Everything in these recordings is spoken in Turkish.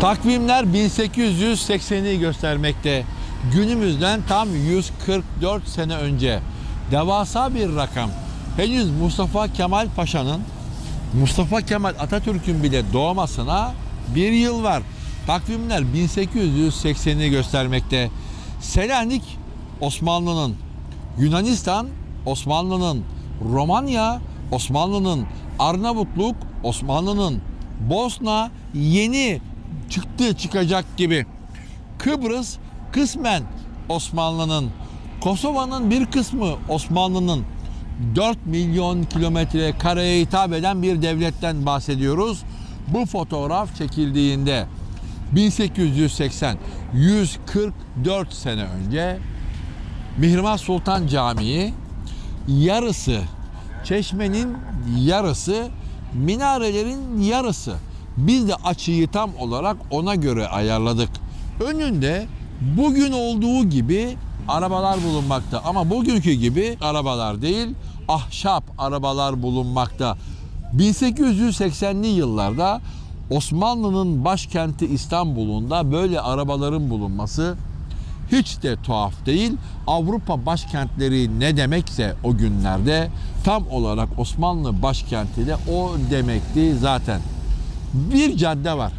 Takvimler 1880'i göstermekte. Günümüzden tam 144 sene önce. Devasa bir rakam. Henüz Mustafa Kemal Paşa'nın Mustafa Kemal Atatürk'ün bile doğmasına bir yıl var. Takvimler 1880'i göstermekte. Selanik Osmanlı'nın, Yunanistan Osmanlı'nın, Romanya Osmanlı'nın, Arnavutluk Osmanlı'nın, Bosna yeni çıktı çıkacak gibi. Kıbrıs kısmen Osmanlı'nın, Kosova'nın bir kısmı Osmanlı'nın 4 milyon kilometre kareye hitap eden bir devletten bahsediyoruz. Bu fotoğraf çekildiğinde 1880 144 sene önce Mihrimah Sultan Camii yarısı çeşmenin yarısı minarelerin yarısı biz de açıyı tam olarak ona göre ayarladık. Önünde bugün olduğu gibi arabalar bulunmakta ama bugünkü gibi arabalar değil ahşap arabalar bulunmakta. 1880'li yıllarda Osmanlı'nın başkenti İstanbul'unda böyle arabaların bulunması hiç de tuhaf değil. Avrupa başkentleri ne demekse o günlerde tam olarak Osmanlı başkenti de o demekti zaten. Bir cadde var.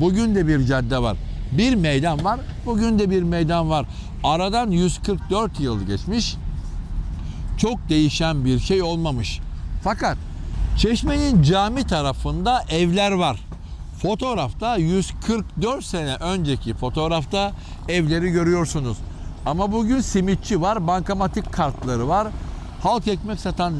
Bugün de bir cadde var. Bir meydan var. Bugün de bir meydan var. Aradan 144 yıl geçmiş. Çok değişen bir şey olmamış. Fakat Çeşme'nin cami tarafında evler var. Fotoğrafta 144 sene önceki fotoğrafta evleri görüyorsunuz. Ama bugün simitçi var, bankamatik kartları var, halk ekmek satan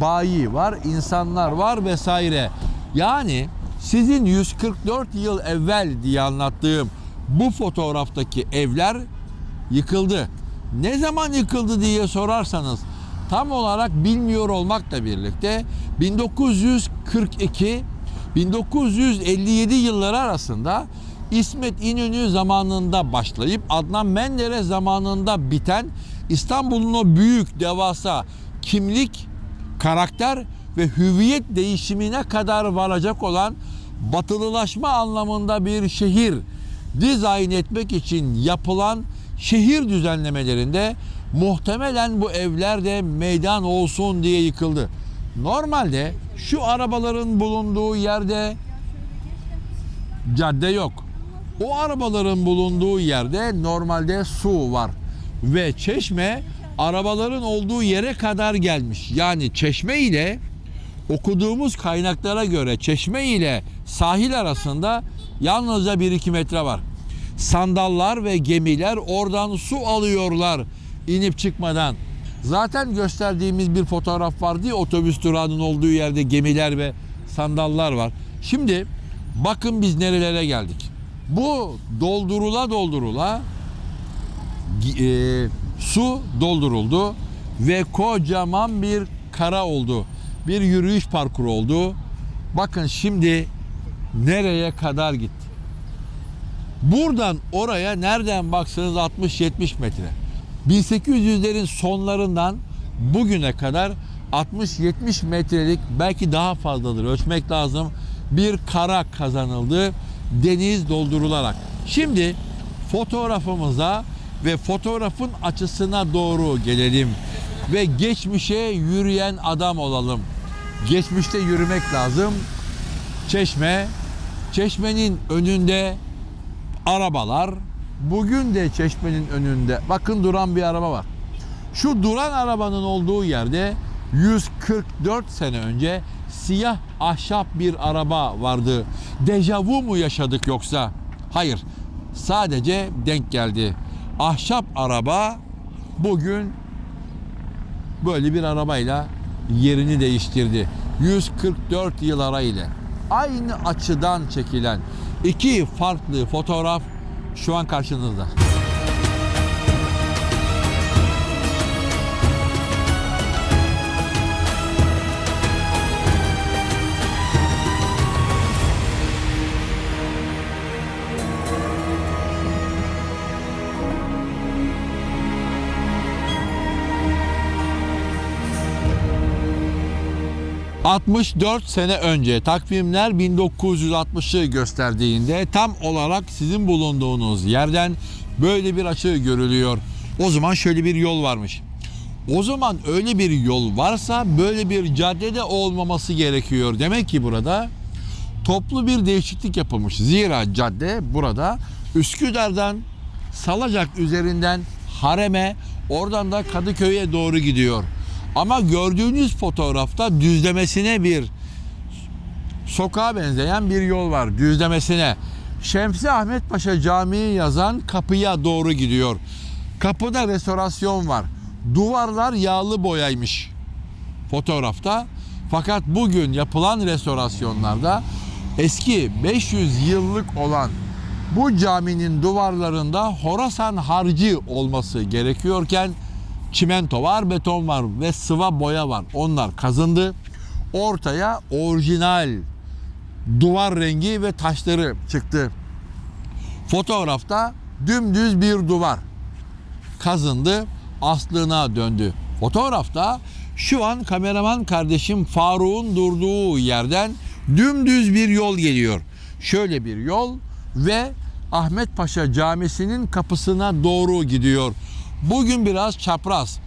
bayi var, insanlar var vesaire. Yani sizin 144 yıl evvel diye anlattığım bu fotoğraftaki evler yıkıldı. Ne zaman yıkıldı diye sorarsanız tam olarak bilmiyor olmakla birlikte 1942 1957 yılları arasında İsmet İnönü zamanında başlayıp Adnan Menderes zamanında biten İstanbul'un o büyük devasa kimlik, karakter ve hüviyet değişimine kadar varacak olan batılılaşma anlamında bir şehir dizayn etmek için yapılan şehir düzenlemelerinde muhtemelen bu evler de meydan olsun diye yıkıldı. Normalde şu arabaların bulunduğu yerde cadde yok. O arabaların bulunduğu yerde normalde su var. Ve çeşme arabaların olduğu yere kadar gelmiş. Yani çeşme ile okuduğumuz kaynaklara göre çeşme ile sahil arasında yalnızca 1-2 metre var. Sandallar ve gemiler oradan su alıyorlar inip çıkmadan. Zaten gösterdiğimiz bir fotoğraf vardı ya otobüs durağının olduğu yerde gemiler ve sandallar var. Şimdi bakın biz nerelere geldik. Bu doldurula doldurula e, su dolduruldu ve kocaman bir kara oldu. Bir yürüyüş parkuru oldu. Bakın şimdi nereye kadar gitti. Buradan oraya nereden baksanız 60-70 metre. 1800'lerin sonlarından bugüne kadar 60-70 metrelik belki daha fazladır ölçmek lazım bir kara kazanıldı deniz doldurularak. Şimdi fotoğrafımıza ve fotoğrafın açısına doğru gelelim ve geçmişe yürüyen adam olalım. Geçmişte yürümek lazım. Çeşme, çeşmenin önünde arabalar, bugün de çeşmenin önünde bakın duran bir araba var. Şu duran arabanın olduğu yerde 144 sene önce siyah ahşap bir araba vardı. Dejavu mu yaşadık yoksa? Hayır. Sadece denk geldi. Ahşap araba bugün böyle bir arabayla yerini değiştirdi. 144 yıl arayla aynı açıdan çekilen iki farklı fotoğraf şu an karşınızda. 64 sene önce takvimler 1960'ı gösterdiğinde tam olarak sizin bulunduğunuz yerden böyle bir açı görülüyor. O zaman şöyle bir yol varmış. O zaman öyle bir yol varsa böyle bir caddede olmaması gerekiyor. Demek ki burada toplu bir değişiklik yapılmış. Zira cadde burada Üsküdar'dan Salacak üzerinden Harem'e oradan da Kadıköy'e doğru gidiyor. Ama gördüğünüz fotoğrafta düzlemesine bir sokağa benzeyen bir yol var düzlemesine. Şemsi Ahmet Paşa Camii yazan kapıya doğru gidiyor. Kapıda restorasyon var. Duvarlar yağlı boyaymış fotoğrafta. Fakat bugün yapılan restorasyonlarda eski 500 yıllık olan bu caminin duvarlarında Horasan harcı olması gerekiyorken çimento var, beton var ve sıva boya var. Onlar kazındı. Ortaya orijinal duvar rengi ve taşları çıktı. Fotoğrafta dümdüz bir duvar kazındı, aslına döndü. Fotoğrafta şu an kameraman kardeşim Faruk'un durduğu yerden dümdüz bir yol geliyor. Şöyle bir yol ve Ahmet Paşa Camisi'nin kapısına doğru gidiyor. Bugün biraz çapraz.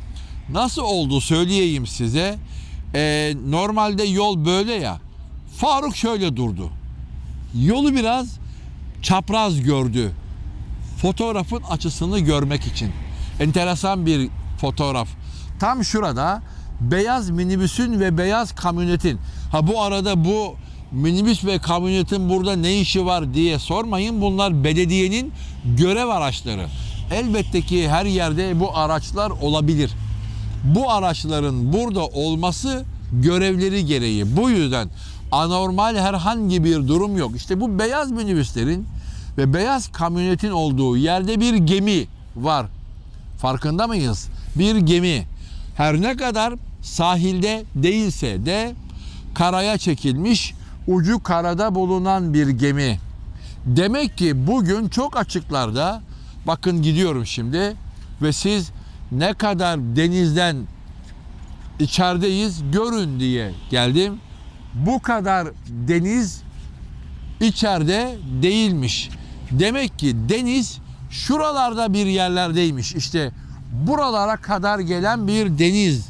Nasıl oldu söyleyeyim size. Ee, normalde yol böyle ya. Faruk şöyle durdu. Yolu biraz çapraz gördü. Fotoğrafın açısını görmek için. Enteresan bir fotoğraf. Tam şurada beyaz minibüsün ve beyaz kamyonetin. Ha bu arada bu minibüs ve kamyonetin burada ne işi var diye sormayın. Bunlar belediyenin görev araçları. Elbette ki her yerde bu araçlar olabilir. Bu araçların burada olması görevleri gereği. Bu yüzden anormal herhangi bir durum yok. İşte bu beyaz minibüslerin ve beyaz kamyonetin olduğu yerde bir gemi var. Farkında mıyız? Bir gemi. Her ne kadar sahilde değilse de karaya çekilmiş, ucu karada bulunan bir gemi. Demek ki bugün çok açıklarda bakın gidiyorum şimdi ve siz ne kadar denizden içerideyiz görün diye geldim. Bu kadar deniz içeride değilmiş. Demek ki deniz şuralarda bir yerlerdeymiş. İşte buralara kadar gelen bir deniz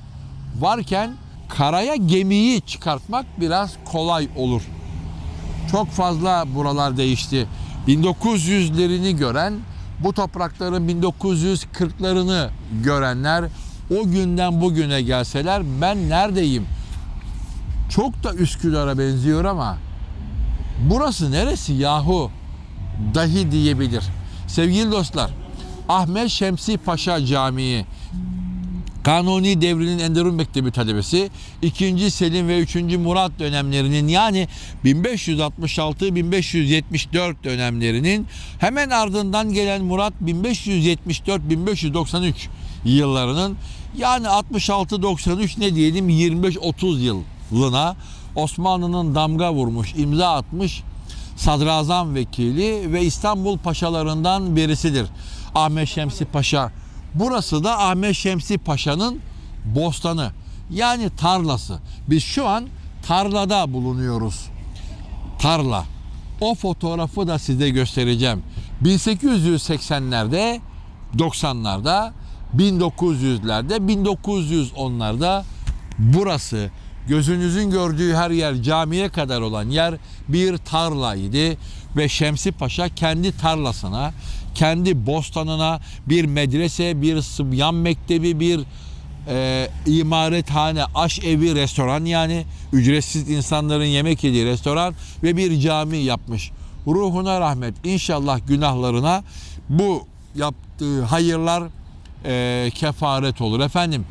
varken karaya gemiyi çıkartmak biraz kolay olur. Çok fazla buralar değişti. 1900'lerini gören, bu toprakların 1940'larını görenler o günden bugüne gelseler ben neredeyim? Çok da Üsküdar'a benziyor ama burası neresi yahu? Dahi diyebilir. Sevgili dostlar, Ahmet Şemsi Paşa Camii Kanuni devrinin Enderun Mektebi talebesi 2. Selim ve 3. Murat dönemlerinin yani 1566-1574 dönemlerinin hemen ardından gelen Murat 1574-1593 yıllarının yani 66-93 ne diyelim 25-30 yılına Osmanlı'nın damga vurmuş, imza atmış sadrazam vekili ve İstanbul paşalarından birisidir. Ahmet Şemsi Paşa. Burası da Ahmet Şemsi Paşa'nın bostanı. Yani tarlası. Biz şu an tarlada bulunuyoruz. Tarla. O fotoğrafı da size göstereceğim. 1880'lerde, 90'larda, 1900'lerde, 1910'larda burası gözünüzün gördüğü her yer camiye kadar olan yer bir tarlaydı ve Şemsi Paşa kendi tarlasına, kendi bostanına bir medrese, bir sıbyan mektebi, bir e, imarethane, aş evi, restoran yani ücretsiz insanların yemek yediği restoran ve bir cami yapmış. Ruhuna rahmet. İnşallah günahlarına bu yaptığı hayırlar e, kefaret olur. Efendim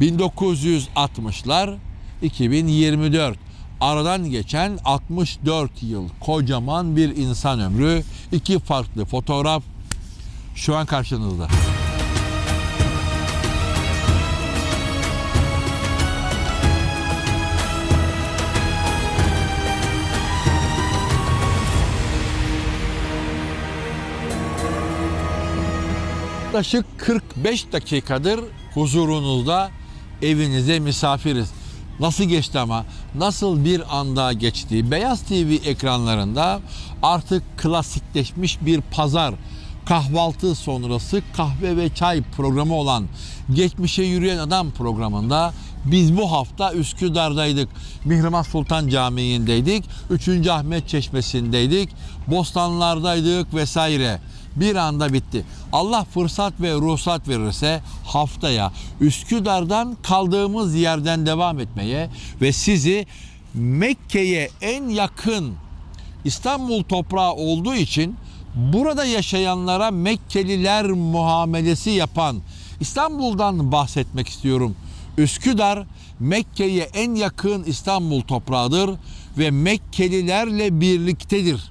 1960'lar 2024 aradan geçen 64 yıl kocaman bir insan ömrü iki farklı fotoğraf şu an karşınızda. Yaklaşık 45 dakikadır huzurunuzda evinize misafiriz. Nasıl geçti ama nasıl bir anda geçti. Beyaz TV ekranlarında artık klasikleşmiş bir pazar kahvaltı sonrası kahve ve çay programı olan Geçmişe Yürüyen Adam programında biz bu hafta Üsküdar'daydık. Mihrimah Sultan Camii'ndeydik. 3. Ahmet Çeşmesi'ndeydik. Bostanlardaydık vesaire. Bir anda bitti. Allah fırsat ve ruhsat verirse haftaya Üsküdar'dan kaldığımız yerden devam etmeye ve sizi Mekke'ye en yakın İstanbul toprağı olduğu için burada yaşayanlara Mekkeliler muamelesi yapan İstanbul'dan bahsetmek istiyorum. Üsküdar Mekke'ye en yakın İstanbul toprağıdır ve Mekkelilerle birliktedir.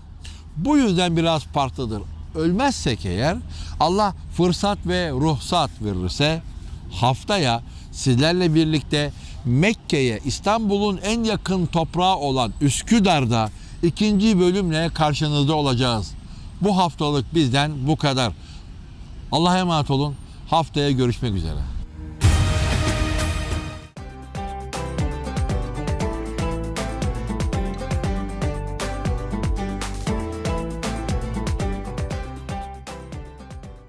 Bu yüzden biraz farklıdır. Ölmezsek eğer Allah fırsat ve ruhsat verirse haftaya sizlerle birlikte Mekke'ye İstanbul'un en yakın toprağı olan Üsküdar'da ikinci bölümle karşınızda olacağız. Bu haftalık bizden bu kadar. Allah'a emanet olun. Haftaya görüşmek üzere.